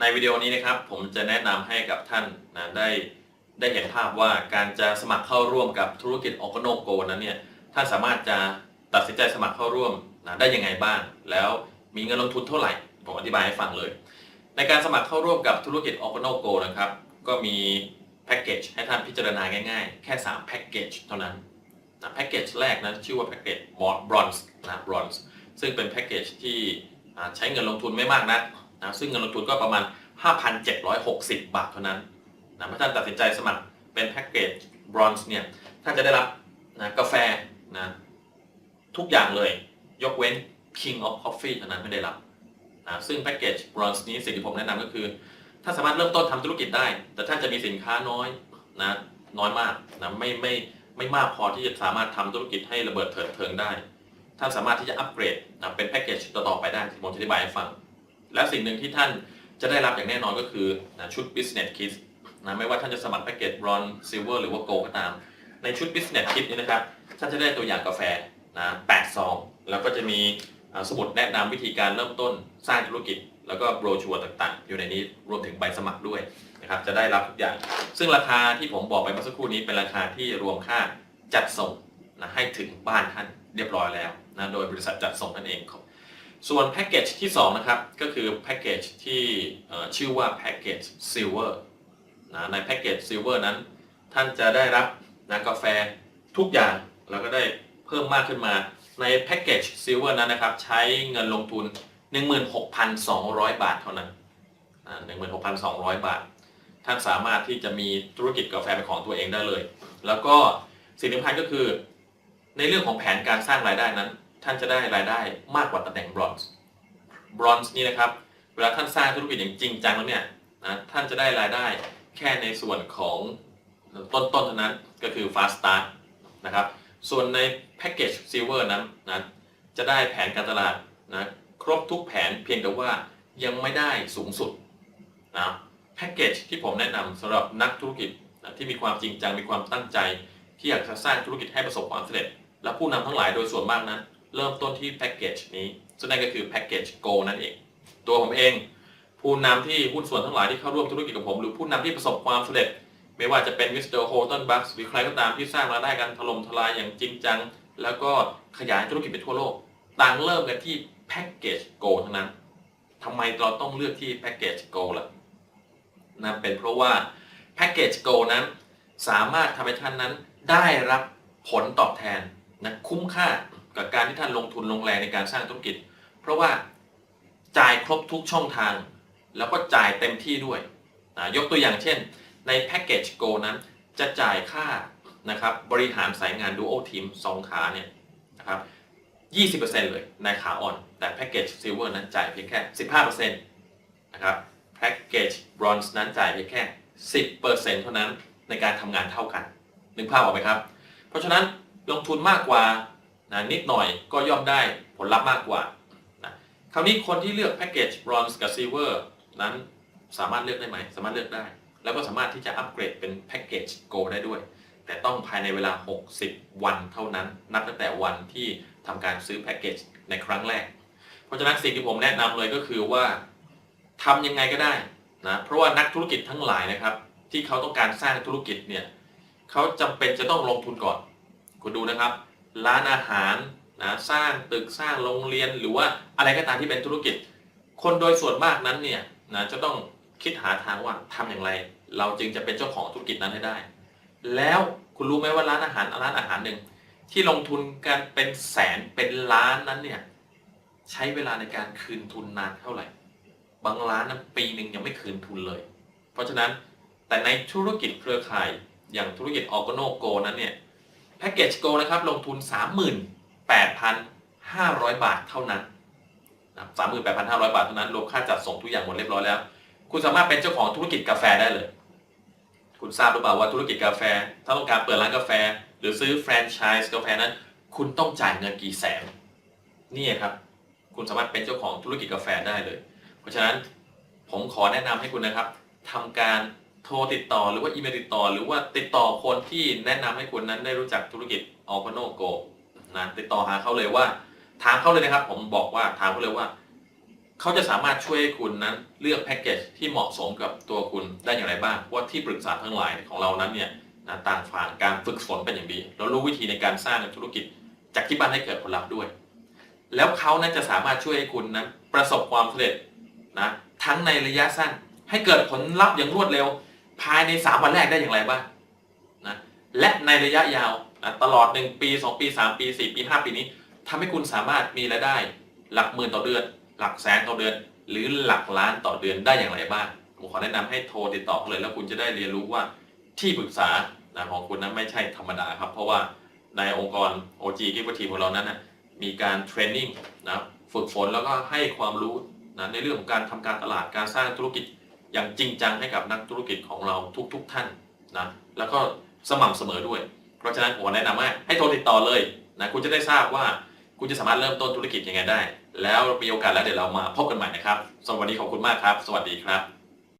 ในวิดีโอนี้นะครับผมจะแนะนำให้กับท่านนะได้ได้เห็นภาพว่าการจะสมัครเข้าร่วมกับธุรกิจอ o โนโกนั้นเนี่ยท่านสามารถจะตัดสินใจสมัครเข้าร่วมนะได้ยังไงบ้าง แล้วมีเงินลงทุนเท่าไหร่ ผมอธิบายให้ฟังเลย ในการสมัครเข้าร่วมกับธุรกิจอ o โนโกนะครับก็มีแพ็กเกจให้ท่านพิจารณาง่ายๆ แค่3แพ็กเกจเท่านั้นนะแพ็กเกจแรกนั้นชื่อว่าแพ็กเกจบรอนซ์นะบรอนซ์ซึ่งเป็นแพ็กเกจที่ใช้เงินลงทุนไม่มากนัก นะซึ่งเงินลงทุนก็ประมาณ 5,760 บาทเท่านั้นนะเมื่อท่านตัดสินใจสมัครเป็นแพ็กเกจบรอนซ์เนี่ยท่านจะได้รับนะกาแฟนะทุกอย่างเลยยกเว้น King of Coffee เท่านั้นไม่ได้รับนะซึ่งแพ็กเกจบรอนซ์นี้สิ่งที่ผมแนะนำก็คือท่านสามารถเริ่มต้นทำธุรกิจได้ แต่ท่านจะมีสินค้าน้อยนะน้อยมากนะไม่ไม่ไม่มากพอที่จะสามารถทำธุรกิจให้ระเบิดเถิดเทิงได้ ท่านสามารถที่จะอัปเกรดนะเป็นแพ็กเกจต่อๆไปได้ที่ผมจะอธิบายให้ฟัง และสิ่งหนึ่งที่ท่านจะได้รับอย่างแน่นอนก็คือนะชุด Business Kit นะไม่ว่าท่านจะสมัครแพ็กเกจ Bronze Silver หรือว่า Gold ก็ตาม ในชุด Business Kit นี้นะครับ ท่านจะได้ตัวอย่างกาแฟนะ8ซอง แล้วก็จะมีสมุดแนะนำวิธีการเริ่มต้นสร้างธุรกิจ แล้วก็โบรชัวร์ต่าง ๆ อยู่ในนี้รวมถึงใบสมัครด้วยนะครับจะได้รับทุกอย่าง ซึ่งราคาที่ผมบอกไปเมื่อสักครู่นี้เป็นราคาที่รวมค่าจัดส่งนะให้ถึงบ้านท่านเรียบร้อยแล้วนะโดยบริษัทจัดส่งนั่นเองครับ ส่วนแพ็กเกจที่2นะครับก็คือแพ็กเกจที่ชื่อว่าแพ็กเกจซิลเวอร์นะในแพ็กเกจซิลเวอร์นั้น ท่านจะได้รับนะกาแฟทุกอย่างแล้วก็ได้เพิ่มมากขึ้นมาในแพ็กเกจซิลเวอร์นั้นนะครับ ใช้เงินลงทุน 16,200 บาทเท่านั้นอ่า16,200 บาท ท่านสามารถที่จะมีธุรกิจกาแฟเป็นของตัวเองได้เลย แล้วก็สิ่งสำคัญก็คือ ในเรื่องของแผนการสร้างรายได้นั้น ท่านจะได้รายได้มากกว่าตำแหน่งบรอนซ์บรอนซ์นี่นะครับ เวลาท่านสร้างธุรกิจอย่างจริงจังแล้วเนี่ยนะท่านจะได้รายได้แค่ในส่วนของต้นๆเท่านั้นก็คือ fast start นะครับ ส่วนในแพ็กเกจซิลเวอร์นั้นนะจะได้แผนการตลาดนะครบทุกแผนเพียงแต่ว่ายังไม่ได้สูงสุดนะแพ็กเกจที่ผมแนะนำสำหรับนักธุรกิจนะที่มีความจริงจังมีความตั้งใจ ที่อยากจะสร้างธุรกิจให้ประสบความสำเร็จ และผู้นำทั้งหลายโดยส่วนมากนั้น เริ่มต้นที่แพ็กเกจนี้ซึ่งนั่นก็คือแพ็กเกจ Go นั่นเอง ตัวผมเอง ผู้นำที่หุ้นส่วนทั้งหลายที่เข้าร่วมธุรกิจกับผม หรือผู้นำที่ประสบความสำเร็จ ไม่ว่าจะเป็นมิสเตอร์โฮลตันบัคหรือใครก็ตามที่สร้างรายได้กันถล่มทลายอย่างจริงจัง แล้วก็ขยายธุรกิจไปทั่วโลก ต่างเริ่มกันที่แพ็กเกจ Go ทั้งนั้นทำไมเราต้องเลือกที่แพ็กเกจ Go ล่ะนั่นเป็นเพราะว่าแพ็กเกจ Go นั้น สามารถทำให้ท่านนั้นได้รับผลตอบแทนนะคุ้มค่า กับการที่ท่านลงทุนลงแรงในการสร้างธุรกิจ เพราะว่าจ่ายครบทุกช่องทาง แล้วก็จ่ายเต็มที่ด้วยนะยกตัวอย่างเช่น ในแพ็กเกจ Go นั้นจะจ่ายค่านะครับบริหารสายงาน Duo Team สองขาเนี่ยนะครับ20%เลยในขาอ่อน แต่แพ็กเกจ Silver นั้นจ่ายเพียงแค่ 15%นะครับแพ็กเกจ Bronze นั้นจ่ายเพียงแค่ 10%เท่านั้นในการทำงานเท่ากัน นึกภาพออกไหมครับ เพราะฉะนั้นลงทุนมากกว่า นะนิดหน่อยก็ย่อมได้ผลลัพธ์มากกว่านะคราวนี้คนที่เลือกแพ็กเกจ Bronze กับ Silver นั้นสามารถเลือกได้ไหม สามารถเลือกได้ แล้วก็สามารถที่จะอัปเกรดเป็นแพ็กเกจ Go ได้ด้วย แต่ต้องภายในเวลา 60 วันเท่านั้น นับตั้งแต่วันที่ทำการซื้อแพ็กเกจในครั้งแรก เพราะฉะนั้นสิ่งที่ผมแนะนำเลยก็คือว่าทำยังไงก็ได้นะเพราะว่านักธุรกิจทั้งหลายนะครับ ที่เขาต้องการสร้างธุรกิจเนี่ยเขาจำเป็นจะต้องลงทุนก่อน คุณดูนะครับ ร้านอาหารนะสร้างตึกสร้างโรงเรียนหรือว่าอะไรก็ตามที่เป็นธุรกิจ คนโดยส่วนมากนั้นเนี่ยนะจะต้องคิดหาทางว่าทำอย่างไร เราจึงจะเป็นเจ้าของธุรกิจนั้นให้ได้ แล้วคุณรู้ไหมว่าร้านอาหารร้านอาหารหนึ่งที่ลงทุนกันเป็นแสนเป็นล้านนั้นเนี่ยใช้เวลาในการคืนทุนนานเท่าไหร่ บางร้านนั้นปีหนึ่งยังไม่คืนทุนเลย เพราะฉะนั้นแต่ในธุรกิจเครือข่ายอย่างธุรกิจออ g โนโกนั้นเนี่ย แพ็กเกจโกนะครับลงทุน 38,500 บาทเท่านั้นนะครับ38,500 บาทเท่านั้นรวมค่าจัดส่งทุกอย่างหมดเรียบร้อยแล้ว คุณสามารถเป็นเจ้าของธุรกิจกาแฟได้เลย คุณทราบหรือเปล่าว่าธุรกิจกาแฟ ถ้าต้องการเปิดร้านกาแฟ หรือซื้อแฟรนไชส์กาแฟนั้น คุณต้องจ่ายเงินกี่แสนนี่ครับ คุณสามารถเป็นเจ้าของธุรกิจกาแฟได้เลย เพราะฉะนั้นผมขอแนะนำให้คุณนะครับทำการ โทรติดต่อหรือว่าอีเมลติดต่อ หรือว่าติดต่อคนที่แนะนำให้คุณนั้นได้รู้จักธุรกิจออ g โนโกนะติดต่อหาเขาเลยว่า ถามเขาเลยนะครับ ผมบอกว่าถามเขาเลยว่า เขาจะสามารถช่วยคุณนั้นเลือกแพ็กเกจที่เหมาะสมกับตัวคุณได้อย่างไรบ้างว่าที่ปรึกษาทั้งหลายของเรานั้นเนี่ยนะต่างผ่านการฝึกฝนเป็นอย่างดีเรารู้วิธีในการสร้างธุรกิจจากที่บ้านให้เกิดผลลัพธ์ด้วย แล้วเขานั้นจะสามารถช่วยให้คุณนั้นประสบความสำเร็จนะทั้งในระยะสั้นให้เกิดผลลัพธ์อย่างรวดเร็ว ภายใน 3 วันแรกได้อย่างไรบ้างนะและในระยะยาวนะตลอด 1 ปี 2 ปี 3 ปี 4 ปี 5 ปีนี้ทำให้คุณสามารถมีรายได้ หลักหมื่นต่อเดือน หลักแสนต่อเดือน หรือหลักล้านต่อเดือนได้อย่างไรบ้างผมขอแนะนำให้โทรติดต่อเลย แล้วคุณจะได้เรียนรู้ว่าที่ปรึกษานะของคุณนั้นไม่ใช่ธรรมดาครับ เพราะว่าในองค์กร OG กิฟทีของเรานั้นนะมีการเทรนนิ่งนะฝึกฝนแล้วก็ให้ความรู้นะในเรื่องของการทำการตลาดการสร้างธุรกิจ อย่างจริงจังให้กับนักธุรกิจของเราทุกๆทท่านนะแล้วก็สม่ำเสมอด้วย เพราะฉะนั้นผมแนะนำว่าให้โทรติดต่อเลยนะคุณจะได้ทราบว่าคุณจะสามารถเริ่มต้นธุรกิจยังไงได้ แล้วมีโอกาสแล้วเดี๋ยวเรามาพบกันใหม่นะครับสำหรับวันนี้ขอบคุณมากครับ สวัสดีครับ